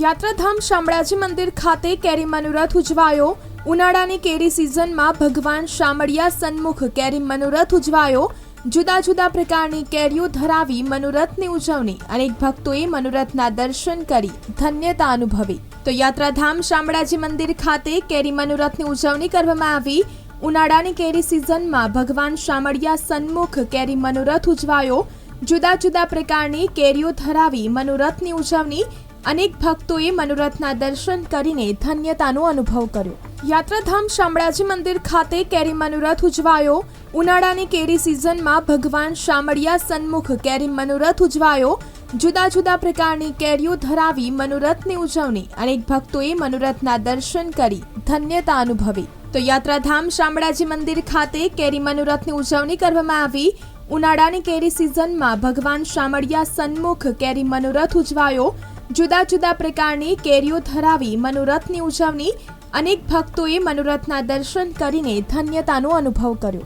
યાત્રાધામ શામળાજી મંદિર ખાતે કેરી મનોરથ ઉજવાયો. ઉનાળાની કેરી સિઝનમાં ભગવાન શામળિયા સન્મુખ કેરી મનોરથ ઉજવાયો. જુદા જુદા પ્રકારની કેરીઓ ધરાવી મનોરથની ઉજવણી અનેક ભક્તોએ મનોરથના દર્શન કરી ધન્યતા અનુભવી. તો યાત્રાધામ શામળાજી મંદિર ખાતે કેરી મનોરથની ઉજવણી કરવામાં આવી. ઉનાળાની કેરી સિઝનમાં ભગવાન શામળિયા સન્મુખ કેરી મનોરથ ઉજવાયો. જુદા જુદા પ્રકારની કેરીઓ ધરાવી મનોરથની ઉજવણી અનેક ભક્તોએ મનોરથના દર્શન કરીને ધન્યતાનો અનુભવ કર્યો. યાત્રાધામ શામળાજી મંદિર ખાતે કેરી મનોરથ ઉજવાયો. ઉનાળાની કેરી સિઝનમાં ભગવાન શામળિયા સન્મુખ કેરી મનોરથ ઉજવાયો. જુદા જુદા પ્રકારની કેરીઓ ધરાવી મનોરથની ઉજવણી. અનેક ભક્તોએ મનોરથના દર્શન કરી ધન્યતા અનુભવી. તો યાત્રાધામ શામળાજી મંદિર ખાતે કેરી મનોરથની ઉજવણી કરવામાં આવી. ઉનાળાની કેરી સિઝનમાં ભગવાન શામળિયા સન્મુખ કેરી મનોરથ ઉજવાયો. જુદા જુદા પ્રકારની કેરીઓ ધરાવી મનોરથની ઉજવણી. અનેક ભક્તોએ મનોરથના દર્શન કરીને ધન્યતાનો અનુભવ કર્યો.